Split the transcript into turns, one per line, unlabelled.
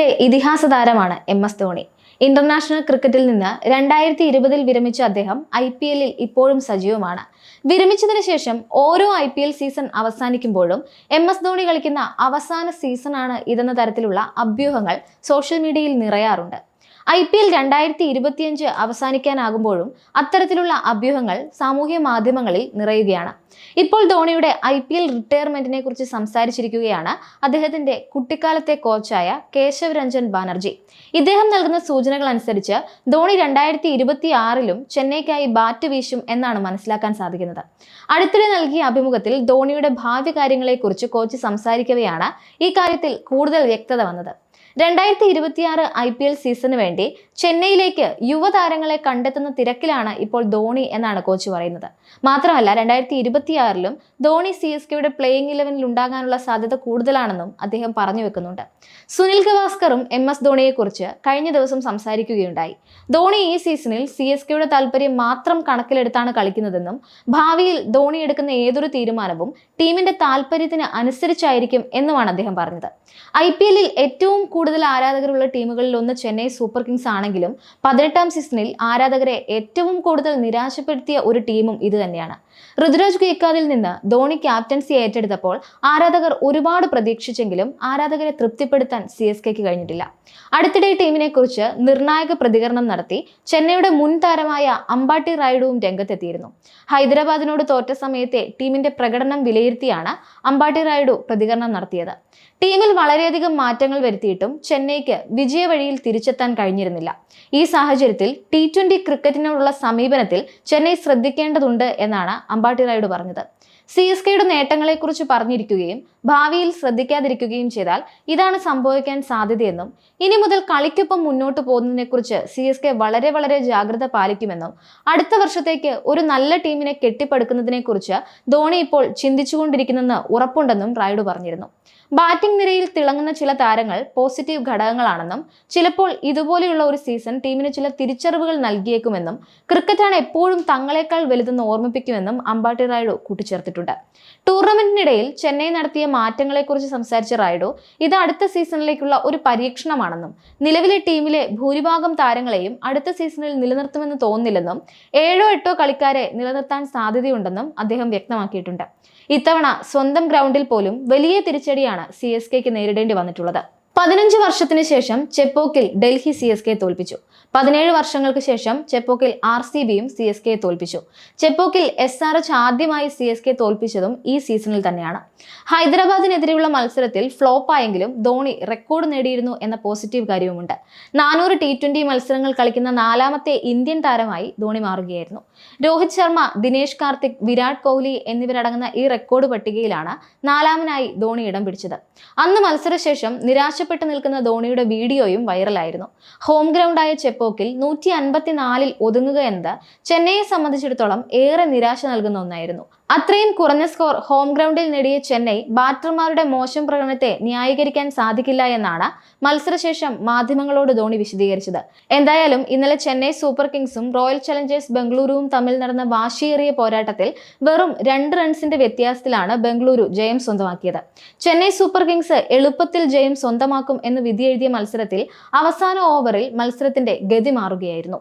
ഇന്ത്യയിലെ ഇതിഹാസ താരമാണ് എം എസ് ധോണി. ഇന്റർനാഷണൽ ക്രിക്കറ്റിൽ നിന്ന് രണ്ടായിരത്തി ഇരുപതിൽ വിരമിച്ച അദ്ദേഹം ഐ പി എല്ലിൽ ഇപ്പോഴും സജീവമാണ്. വിരമിച്ചതിന് ശേഷം ഓരോ ഐ പി എൽ സീസൺ അവസാനിക്കുമ്പോഴും എം എസ് ധോണി കളിക്കുന്ന അവസാന സീസണാണ് ഇതെന്ന തരത്തിലുള്ള അഭ്യൂഹങ്ങൾ സോഷ്യൽ മീഡിയയിൽ നിറയാറുണ്ട്. ഐ പി എൽ രണ്ടായിരത്തി ഇരുപത്തിയഞ്ച് അവസാനിക്കാനാകുമ്പോഴും അത്തരത്തിലുള്ള അഭ്യൂഹങ്ങൾ സാമൂഹ്യ മാധ്യമങ്ങളിൽ നിറയുകയാണ്. ഇപ്പോൾ ധോണിയുടെ ഐ പി എൽ റിട്ടയർമെന്റിനെ കുറിച്ച് സംസാരിച്ചിരിക്കുകയാണ് അദ്ദേഹത്തിന്റെ കുട്ടിക്കാലത്തെ കോച്ചായ കേശവ് രഞ്ജൻ ബാനർജി. ഇദ്ദേഹം നൽകുന്ന സൂചനകൾ അനുസരിച്ച് ധോണി രണ്ടായിരത്തി ഇരുപത്തി ആറിലും ചെന്നൈക്കായി ബാറ്റ് വീശും എന്നാണ് മനസ്സിലാക്കാൻ സാധിക്കുന്നത്. അടുത്തിടെ നൽകിയ അഭിമുഖത്തിൽ ധോണിയുടെ ഭാവി കാര്യങ്ങളെക്കുറിച്ച് കോച്ച് സംസാരിക്കവെയാണ് ഈ കാര്യത്തിൽ കൂടുതൽ വ്യക്തത വന്നത്. രണ്ടായിരത്തി ഇരുപത്തിയാറ് ഐ പി എൽ സീസണിന് വേണ്ടി ചെന്നൈയിലേക്ക് യുവതാരങ്ങളെ കണ്ടെത്തുന്ന തിരക്കിലാണ് ഇപ്പോൾ ധോണി എന്നാണ് കോച്ച് പറയുന്നത്. മാത്രമല്ല രണ്ടായിരത്തി ഇരുപത്തിയാറിലും ധോണി സി എസ് കെയുടെ പ്ലേയിങ് ഇലവനിൽ ഉണ്ടാകാനുള്ള സാധ്യത കൂടുതലാണെന്നും അദ്ദേഹം പറഞ്ഞു വെക്കുന്നുണ്ട്. സുനിൽ ഗവാസ്കറും എം എസ് ധോണിയെക്കുറിച്ച് കഴിഞ്ഞ ദിവസം സംസാരിക്കുകയുണ്ടായി. ധോണി ഈ സീസണിൽ സി എസ് കെയുടെ താല്പര്യം മാത്രം കണക്കിലെടുത്താണ് കളിക്കുന്നതെന്നും ഭാവിയിൽ ധോണി എടുക്കുന്ന ഏതൊരു തീരുമാനവും ടീമിന്റെ താല്പര്യത്തിന് അനുസരിച്ചായിരിക്കും എന്നുമാണ് അദ്ദേഹം പറഞ്ഞത്. ഐ പി എല്ലിൽ ഏറ്റവും കൂടുതൽ ആരാധകരുള്ള ടീമുകളിൽ ഒന്ന് ചെന്നൈ സൂപ്പർ കിങ്സ് ആണെങ്കിലും പതിനെട്ടാം സീസണിൽ ആരാധകരെ ഏറ്റവും കൂടുതൽ നിരാശപ്പെടുത്തിയ ഒരു ടീമും ഇത് തന്നെയാണ്. ഋതുരാജ് ഗേക്കാദിൽ നിന്ന് ധോണി ക്യാപ്റ്റൻസി ഏറ്റെടുത്തപ്പോൾ ആരാധകർ ഒരുപാട് പ്രതീക്ഷിച്ചെങ്കിലും ആരാധകരെ തൃപ്തിപ്പെടുത്താൻ സി എസ് കെക്ക് കഴിഞ്ഞിട്ടില്ല. അടുത്തിടെ ടീമിനെ കുറിച്ച് നിർണായക പ്രതികരണം നടത്തി ചെന്നൈയുടെ മുൻ താരമായ അമ്പാട്ടി റായിഡുവും രംഗത്തെത്തിയിരുന്നു. ഹൈദരാബാദിനോട് തോറ്റ സമയത്തെ ടീമിന്റെ പ്രകടനം വിലയിരുത്തിയാണ് അമ്പാട്ടി റായിഡു പ്രതികരണം നടത്തിയത്. ടീമിൽ വളരെയധികം മാറ്റങ്ങൾ വരുത്തിയിട്ടും ചെന്നൈക്ക് വിജയവഴിയിൽ തിരിച്ചെത്താൻ കഴിഞ്ഞിരുന്നില്ല. ഈ സാഹചര്യത്തിൽ ടി ട്വന്റി ക്രിക്കറ്റിനോടുള്ള സമീപനത്തിൽ ചെന്നൈ ശ്രദ്ധിക്കേണ്ടതുണ്ട് എന്നാണ് അമ്പാട്ടി റായിഡു പറഞ്ഞത്. സി എസ് കെയുടെ നേട്ടങ്ങളെക്കുറിച്ച് പറഞ്ഞിരിക്കുകയും ഭാവിയിൽ ശ്രദ്ധിക്കാതിരിക്കുകയും ചെയ്താൽ ഇതാണ് സംഭവിക്കാൻ സാധ്യതയെന്നും ഇനി മുതൽ കളിക്കൊപ്പം മുന്നോട്ട് പോകുന്നതിനെക്കുറിച്ച് സി എസ് കെ വളരെ വളരെ ജാഗ്രത പാലിക്കുമെന്നും അടുത്ത വർഷത്തേക്ക് ഒരു നല്ല ടീമിനെ കെട്ടിപ്പടുക്കുന്നതിനെക്കുറിച്ച് ധോണി ഇപ്പോൾ ചിന്തിച്ചുകൊണ്ടിരിക്കുന്നെന്ന് ഉറപ്പുണ്ടെന്നും റായിഡു പറഞ്ഞിരുന്നു. ബാറ്റിംഗ് നിരയിൽ തിളങ്ങുന്ന ചില താരങ്ങൾ പോസിറ്റീവ് ഘടകങ്ങളാണെന്നും ചിലപ്പോൾ ഇതുപോലെയുള്ള ഒരു സീസൺ ടീമിന് ചില തിരിച്ചറിവുകൾ നൽകിയേക്കുമെന്നും ക്രിക്കറ്റാണ് എപ്പോഴും തങ്ങളെക്കാൾ വലുതെന്ന് ഓർമ്മിപ്പിക്കുമെന്നും അമ്പാട്ടി റായിഡു കൂട്ടിച്ചേർത്തിട്ടുണ്ട്. ടൂർണമെന്റിനിടയിൽ ചെന്നൈ നടത്തിയ മാറ്റങ്ങളെക്കുറിച്ച് സംസാരിച്ച റായിഡു ഇത് അടുത്ത സീസണിലേക്കുള്ള ഒരു പരീക്ഷണമാണെന്നും നിലവിലെ ടീമിലെ ഭൂരിഭാഗം താരങ്ങളെയും അടുത്ത സീസണിൽ നിലനിർത്തുമെന്ന് തോന്നുന്നില്ലെന്നും ഏഴോ എട്ടോ കളിക്കാരെ നിലനിർത്താൻ സാധ്യതയുണ്ടെന്നും അദ്ദേഹം വ്യക്തമാക്കിയിട്ടുണ്ട്. ഇത്തവണ സ്വന്തം ഗ്രൗണ്ടിൽ പോലും വലിയ തിരിച്ചടിയാണ് സി എസ് കെക്ക് നേരിടേണ്ടി വന്നിട്ടുള്ളത്. പതിനഞ്ച് വർഷത്തിന് ശേഷം ചെപ്പോക്കിൽ ഡൽഹി സി എസ് കെ തോൽപ്പിച്ചു. പതിനേഴ് വർഷങ്ങൾക്ക് ശേഷം ചെപ്പോക്കിൽ ആർ സി ബിയും സി എസ് കെ തോൽപ്പിച്ചു. ചെപ്പോക്കിൽ എസ് ആർ എച്ച് ആദ്യമായി സി എസ് കെ തോൽപ്പിച്ചതും ഈ സീസണിൽ തന്നെയാണ്. ഹൈദരാബാദിനെതിരെയുള്ള മത്സരത്തിൽ ഫ്ലോപ്പായെങ്കിലും ധോണി റെക്കോർഡ് നേടിയിരുന്നു എന്ന പോസിറ്റീവ് കാര്യവുമുണ്ട്. നാനൂറ് ടി ട്വന്റി മത്സരങ്ങൾ കളിക്കുന്ന നാലാമത്തെ ഇന്ത്യൻ താരമായി ധോണി മാറുകയായിരുന്നു. രോഹിത് ശർമ്മ ദിനേശ് കാർത്തിക് വിരാട് കോഹ്ലി എന്നിവരടങ്ങുന്ന ഈ റെക്കോർഡ് പട്ടികയിലാണ് നാലാമനായി ധോണി ഇടം പിടിച്ചത്. അന്ന് മത്സരശേഷം നിരാശപ്പെട്ടു നിൽക്കുന്ന ധോണിയുടെ വീഡിയോയും വൈറലായിരുന്നു. ഹോം ഗ്രൗണ്ടായ ചെപ്പോക്കിൽ നൂറ്റി അൻപത്തിനാലിൽ ഒതുങ്ങുക എന്നത് ചെന്നൈയെ സംബന്ധിച്ചിടത്തോളം ഏറെ നിരാശ നൽകുന്ന ഒന്നായിരുന്നു. അത്രയും കുറഞ്ഞ സ്കോർ ഹോം ഗ്രൗണ്ടിൽ നേടിയ ചെന്നൈ ബാറ്റർമാരുടെ മോശം പ്രകടനത്തെ ന്യായീകരിക്കാൻ സാധിക്കില്ല എന്നാണ് മത്സരശേഷം മാധ്യമങ്ങളോട് ധോണി വിശദീകരിച്ചത്. എന്തായാലും ഇന്നലെ ചെന്നൈ സൂപ്പർ കിങ്സും റോയൽ ചലഞ്ചേഴ്സ് ബംഗളൂരുവും തമ്മിൽ നടന്ന വാശിയേറിയ പോരാട്ടത്തിൽ വെറും രണ്ട് റൺസിന്റെ വ്യത്യാസത്തിലാണ് ബംഗളൂരു ജയം സ്വന്തമാക്കിയത്. ചെന്നൈ സൂപ്പർ കിങ്സ് എളുപ്പത്തിൽ ജയം സ്വന്തമാക്കും എന്ന് വിധിയെഴുതിയ മത്സരത്തിൽ അവസാന ഓവറിൽ മത്സരത്തിന്റെ ഗതി മാറുകയായിരുന്നു.